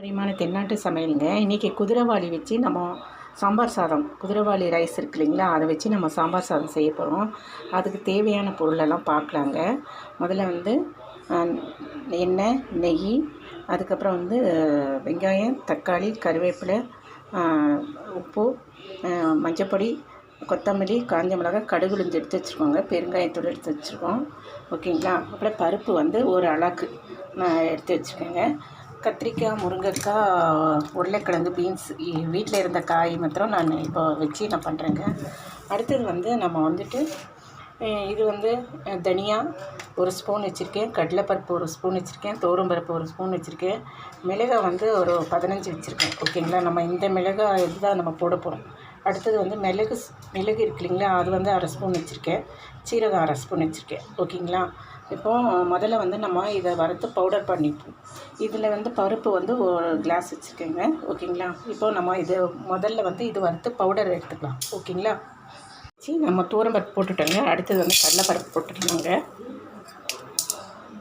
பாரம்பரியமான தென்னாட்டு சமையலுங்க. இன்றைக்கி குதிரைவாளி வச்சு நம்ம சாம்பார் சாதம் குதிரைவாளி ரைஸ் இருக்கு இல்லைங்களா? அதை வச்சு நம்ம சாம்பார் சாதம் செய்ய போகிறோம் அதுக்கு தேவையான பொருளெல்லாம் பார்க்கலாங்க. முதல்ல வந்து எண்ணெய் நெய் அதுக்கப்புறம் வந்து வெங்காயம் தக்காளி கருவேப்பிலை உப்பு மஞ்சப்பொடி கொத்தமல்லி காஞ்ச மிளகாய் கடுகு உளுந்து எடுத்து வச்சுருக்கோங்க. பெருங்காயத்தூள் எடுத்து வச்சுருக்கோம். ஓகேங்களா? அப்புறம் பருப்பு வந்து ஒரு அழகு நான் எடுத்து வச்சுருக்கேங்க. கத்திரிக்காய் முருங்கைக்காய் உருளைக்கிழங்கு பீன்ஸ் வீட்டில் இருந்த காய் மாத்திரம் நான் இப்போ வச்சு நான் பண்ணுறேங்க அடுத்தது வந்து நம்ம வந்துட்டு இது வந்து தனியா ஒரு ஸ்பூன் வச்சுருக்கேன். கடலைப்பருப்பு ஒரு ஸ்பூன் வச்சுருக்கேன். பருப்பு ஒரு ஸ்பூன் வச்சுருக்கேன். மிளகாய் வந்து ஒரு பதினஞ்சு வச்சுருக்கேன். ஓகேங்களா நம்ம இந்த மிளகாய் இதுதான் நம்ம போட போகிறோம் அடுத்தது வந்து மிளகு ஸ்- மிளகு இருக்கு இல்லைங்களா? அது வந்து அரை ஸ்பூன் வச்சுருக்கேன். சீரகம் அரை ஸ்பூன் வச்சுருக்கேன். ஓகேங்களா இப்போது முதல்ல வந்து நம்ம இதை வறுத்து பவுடர் பண்ணிப்போம். இதில் வந்து பருப்பு வந்து ஒரு கிளாஸ் வச்சுருக்கேங்க ஓகேங்களா? இப்போது நம்ம இது முதல்ல வந்து இது வறுத்து பவுடர் எடுத்துக்கலாம். ஓகேங்களா? சரி நம்ம தூரம்பருப்பு போட்டுட்டோங்க. அடுத்தது வந்து கடலைப்பருப்பு போட்டுக்கலாங்க.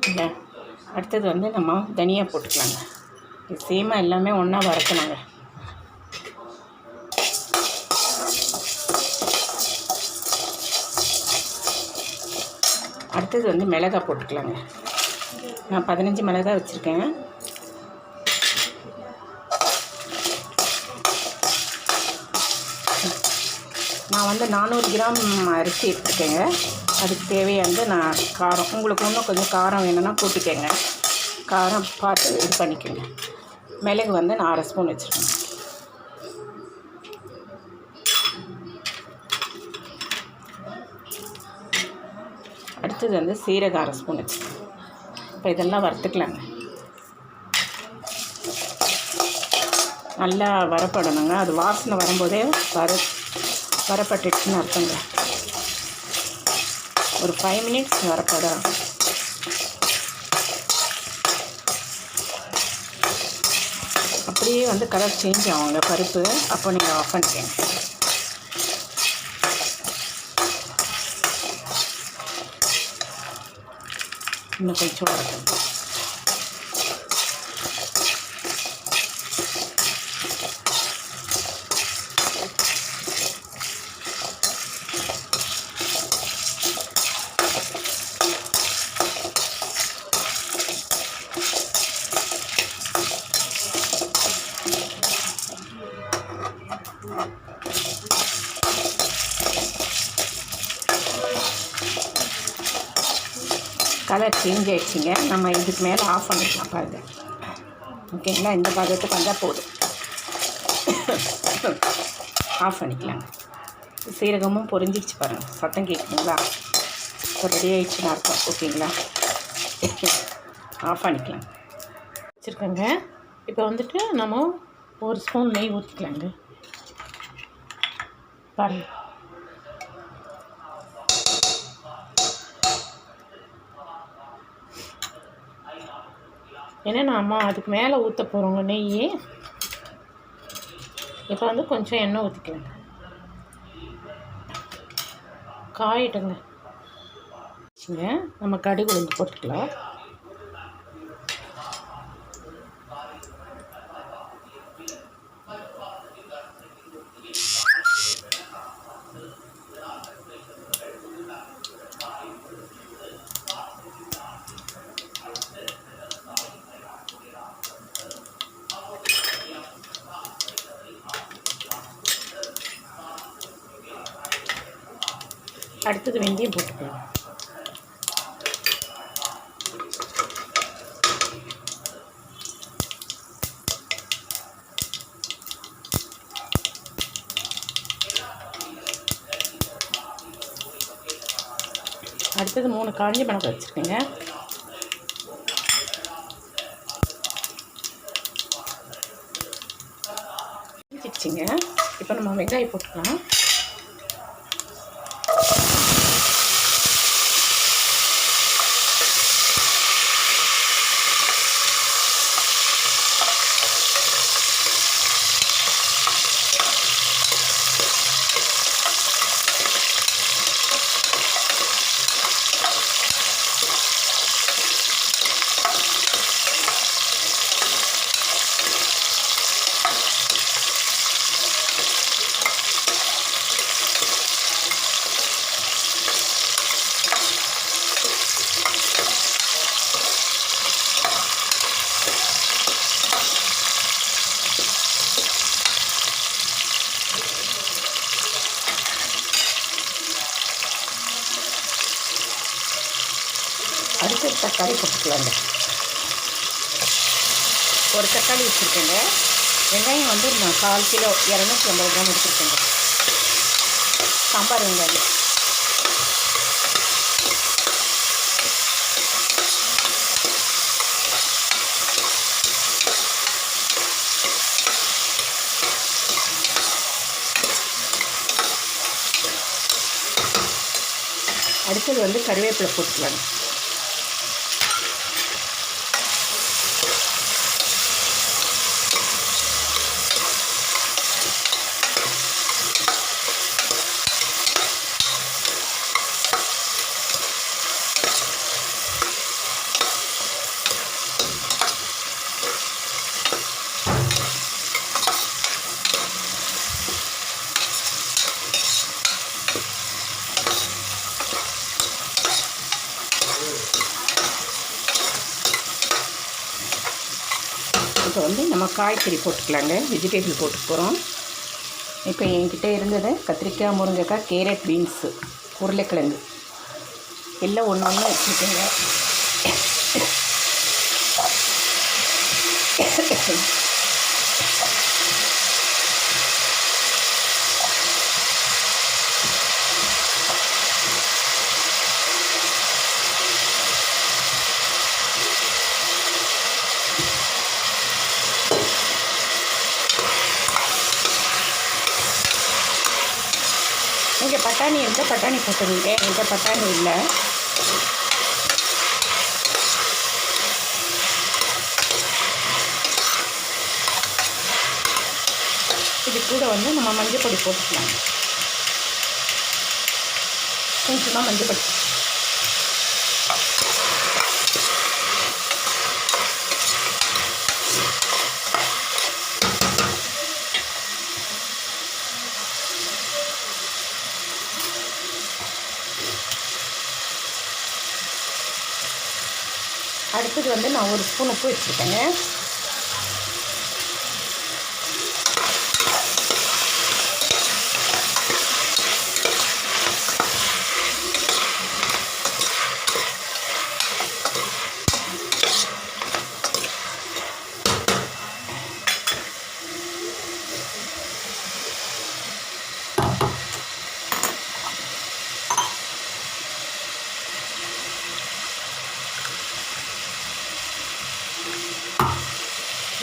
இல்லை அடுத்தது வந்து நம்ம தனியாக போட்டுக்கலாங்க. இது சேமாக எல்லாமே ஒன்றா வறுக்கணுங்க. அடுத்தது வந்து மிளகா போட்டுக்கலாங்க. நான் பதினஞ்சு மிளகா வச்சுருக்கேன். நான் வந்து நானூறு கிராம் அரிசி எடுத்துருக்கேங்க அதுக்கு தேவையானது நான் காரம். உங்களுக்கு இன்னும் கொஞ்சம் காரம் வேணும்னா கூட்டிக்கங்க. காரம் பார்த்து இது பண்ணிக்கோங்க. மிளகு வந்து நான் அரை ஸ்பூன் வச்சுருக்கேன் அடுத்தது வந்து சீரக அரை ஸ்பூன் வச்சுக்கோங்க இப்போ இதெல்லாம் வறுத்துக்கலாங்க. நல்லா வரப்படணுங்க அது வாசனை வரும்போதே வர வரப்பட்டுச்சுன்னு அர்த்தங்க. ஒரு ஃபைவ் மினிட்ஸ் வரப்படும் அப்படியே வந்து கலர் சேஞ்ச் ஆகுங்க. பருப்பு அப்போ நீங்கள் ஆஃப் பண்ணிக்கங்க. இன்னும் கொஞ்சம் வரட்டும் கலர் சேஞ்ச் ஆகிடுச்சிங்க நம்ம இதுக்கு மேலே ஆஃப் பண்ணிக்கலாம் பாருங்கள் ஓகேங்களா? இந்த பதத்துக்கு வந்தால் போதும். ஆஃப் பண்ணிக்கலாங்க. சீரகமும் பொரிஞ்சிருச்சு பாருங்கள் சத்தம் கேட்குங்களா இப்போ ரெடி ஆயிடுச்சுன்னு இருக்கும் ஓகேங்களா? ஆஃப் பண்ணிக்கலாம். வச்சுருக்கோங்க. இப்போ வந்துட்டு நம்ம ஒரு ஸ்பூன் நெய் ஊற்றிக்கலாங்க பாருங்கள் ஏன்னா நாம் அதுக்கு மேலே ஊற்ற போகிறோங்க நெய் இப்போ வந்து கொஞ்சம் எண்ணெய் ஊற்றிக்கலாம் காயிட்டுங்க. நம்ம கடுகு உளுந்து போட்டுக்கலாம். அடுத்தது வெந்தயம் போட்டுக்கலாம். அடுத்தது மூணு காஞ்சி மிளகாய் வச்சுருக்கேங்க வச்சுங்க இப்போ நம்ம வெங்காயம் போட்டுக்கலாம். தக்காளி போட்டுக்கலாங்க. ஒரு தக்காளி வச்சுருக்கேங்க. வெங்காயம் வந்து நான் கால் கிலோ இரநூத்தி ஐம்பது கிராம் எடுத்துருக்கேங்க. சாம்பார் வெங்காயம். அடுத்தது வந்து கருவேப்பிலை போட்டுக்கலாங்க இப்போ வந்து நம்ம காய்கறி போட்டுக்கலாங்க. வெஜிடபிள் போட்டுக்கிறோம் இப்போ என்கிட்ட இருந்தது கத்திரிக்காய் முருங்கைக்காய் கேரட் பீன்ஸு உருளைக்கிழங்கு. எல்லாம் ஒன்று ஒன்று வச்சுருக்கேங்க. நீங்கள் பட்டாணி இருந்தால் பட்டாணி போட்டுருங்க என்கிட்ட பட்டாணி இல்லை. இது கூட வந்து நம்ம மஞ்சள் பொடி போட்டுக்கலாம். கொஞ்சமாக மஞ்சள் பொடி அடுத்தது வந்து நான் ஒரு ஸ்பூன் உப்பு வச்சுருக்கேங்க.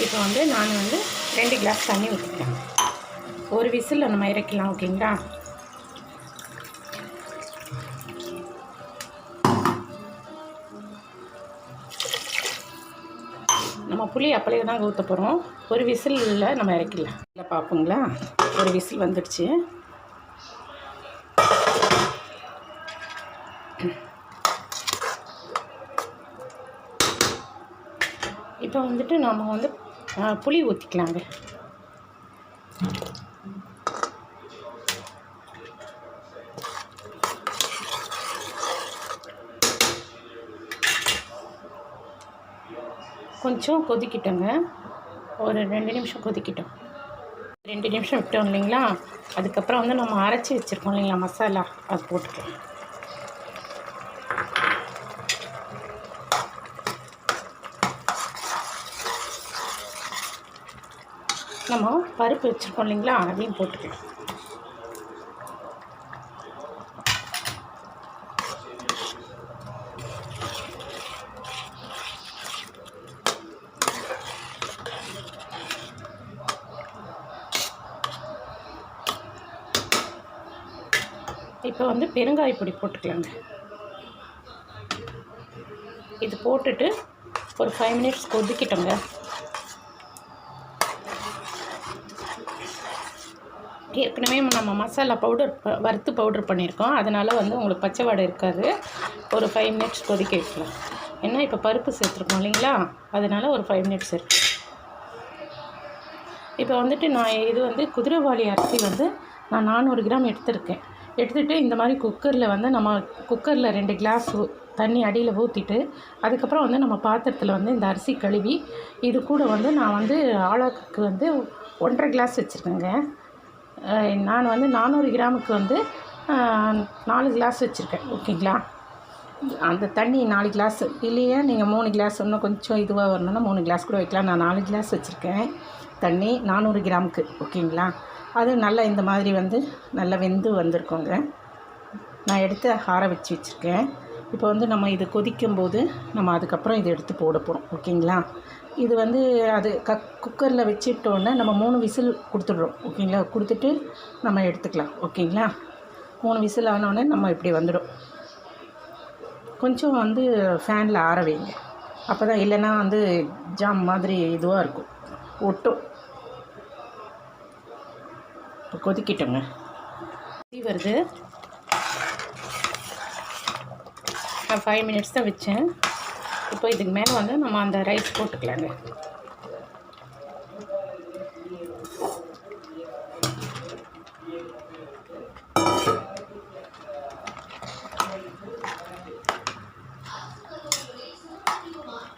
இப்போ வந்து நான் வந்து ரெண்டு கிளாஸ் தண்ணி ஊற்றிக்கிறேன் ஒரு விசில் நம்ம இறக்கலாம் ஓகேங்களா? நம்ம புளி அப்படியே தான் ஊற்ற போகிறோம் ஒரு விசிலில் நம்ம இறக்கிடலாம். இல்லை பார்ப்போங்களா? ஒரு விசில் வந்துடுச்சு. இப்போ வந்துட்டு நம்ம வந்து புளி ஊற்றிக்கலாங்க கொஞ்சம் கொதிக்கிட்டோங்க. ஒரு ரெண்டு நிமிஷம் கொதிக்கிட்டோம். ரெண்டு நிமிஷம் விட்டோம் இல்லைங்களா? அதுக்கப்புறம் வந்து நம்ம அரைச்சி வச்சுருக்கோம் இல்லைங்களா மசாலா? அது போட்டுக்கலாம். நம்ம பருப்பு வச்சுருக்கோம் இல்லைங்களா அதையும் போட்டுக்கலாம். இப்போ வந்து பெருங்காய பொடி போட்டுக்கலாங்க. இது போட்டுட்டு ஒரு ஃபைவ் மினிட்ஸ் கொதிக்கிட்டோங்க. ஏற்கனவே நம்ம மசாலா பவுடர் வறுத்து பவுடர் பண்ணியிருக்கோம். அதனால் வந்து உங்களுக்கு பச்சை வாடை இருக்காது. ஒரு ஃபைவ் மினிட்ஸ் கொதிக்க வைக்கலாம். ஏன்னா இப்போ பருப்பு சேர்த்துருக்கோம் இல்லைங்களா? அதனால் ஒரு ஃபைவ் மினிட்ஸ் இருக்கு. இப்போ வந்துட்டு நான் இது வந்து குதிரைவாளி அரிசி வந்து நான் நானூறு கிராம் எடுத்திருக்கேன். எடுத்துகிட்டு இந்த மாதிரி குக்கரில் வந்து நம்ம குக்கரில் ரெண்டு கிளாஸ் தண்ணி அடியில் ஊற்றிட்டு அதுக்கப்புறம் வந்து நம்ம பாத்திரத்தில் வந்து இந்த அரிசி கழுவி இது கூட வந்து நான் வந்து ஆளாக்கு வந்து ஒன்றரை கிளாஸ் வச்சுருக்கேங்க. நான் வந்து நானூறு கிராமுக்கு வந்து நாலு கிளாஸ் வச்சுருக்கேன். ஓகேங்களா? அந்த தண்ணி நாலு கிளாஸ் இல்லையா? நீங்கள் மூணு கிளாஸ் இன்னும் கொஞ்சம் இதுவாக வரணும்னா மூணு கிளாஸ் கூட வைக்கலாம். நான் நாலு கிளாஸ் வச்சுருக்கேன். தண்ணி நானூறு கிராமுக்கு. ஓகேங்களா? அது நல்லா இந்த மாதிரி வந்து நல்லா வெந்து வந்திருக்கோங்க. நான் எடுத்து ஆற வச்சு வச்சுருக்கேன். இப்போ வந்து நம்ம இது கொதிக்கும் போது நம்ம அதுக்கப்புறம் இதை எடுத்து போட போகிறோம் ஓகேங்களா? இது வந்து அது க குக்கரில் வச்சிட்டோன்னே நம்ம மூணு விசில் கொடுத்துட்றோம் ஓகேங்களா? கொடுத்துட்டு நம்ம எடுத்துக்கலாம் ஓகேங்களா? மூணு விசில் ஆனோடனே நம்ம இப்படி வந்துடும். கொஞ்சம் வந்து ஃபேனில் ஆற வைங்க. அப்போ தான் இல்லைன்னா வந்து ஜாம் மாதிரி இதுவாக இருக்கும். ஒட்டும். இப்போ கொதிக்கிட்டோங்க. கொதி வருது. நான் ஃபைவ் மினிட்ஸ் தான் வச்சேன். இப்போ இதுக்கு மேலே வந்து நம்ம அந்த ரைஸ் போட்டுக்கலாங்க.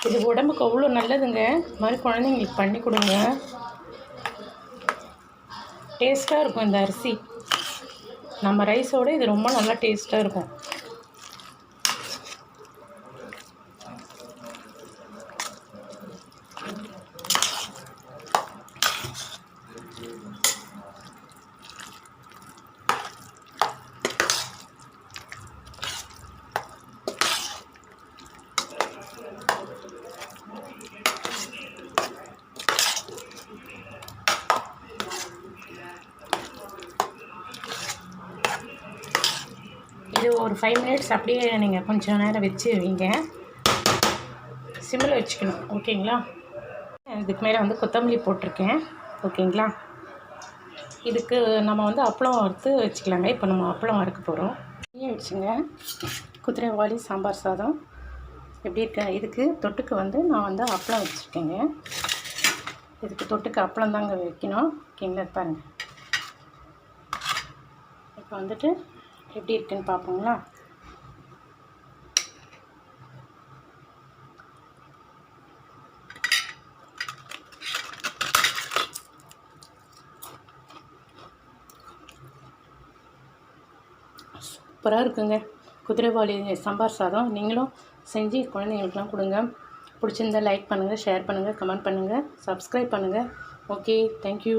இது உடம்புக்கு அவ்வளோ நல்லதுங்க. இது மாதிரி குழந்தைங்களுக்கு பண்ணி கொடுங்க. டேஸ்ட்டாக இருக்கும் இந்த அரிசி. நம்ம ரைஸோட இது ரொம்ப நல்லா டேஸ்ட்டாக இருக்கும் இது ஒரு ஃபைவ் மினிட்ஸ் அப்படியே நீங்கள் கொஞ்சம் நேரம் வச்சு வைங்க. சிம்மில் வச்சுக்கணும். ஓகேங்களா? இதுக்கு மேலே வந்து கொத்தமல்லி போட்டிருக்கேன். ஓகேங்களா? இதுக்கு நம்ம வந்து அப்பளம் வறுத்து வச்சுக்கலாங்க. இப்போ நம்ம அப்பளம் வறுக்க போகிறோம் நீயும் வச்சுங்க. குதிரைவாளி சாம்பார் சாதம். எப்படி இருக்க? இதுக்கு தொட்டுக்கு வந்து நான் வந்து அப்பளம் வச்சுருக்கேங்க. இதுக்கு தொட்டுக்கு அப்பளம் தாங்க வைக்கணும். ஓகேங்களா? பாருங்கள் இப்போ வந்துட்டு எப்படி இருக்குன்னு பார்ப்போங்களா? சூப்பராக இருக்குங்க. குதிரைவாளி சாம்பார் சாதம். நீங்களும் செஞ்சு குழந்தைங்களுக்குலாம் கொடுங்க. பிடிச்சிருந்தா லைக் பண்ணுங்கள் ஷேர் பண்ணுங்கள் கமெண்ட் பண்ணுங்கள் சப்ஸ்கிரைப் பண்ணுங்கள் ஓகே தேங்க்யூ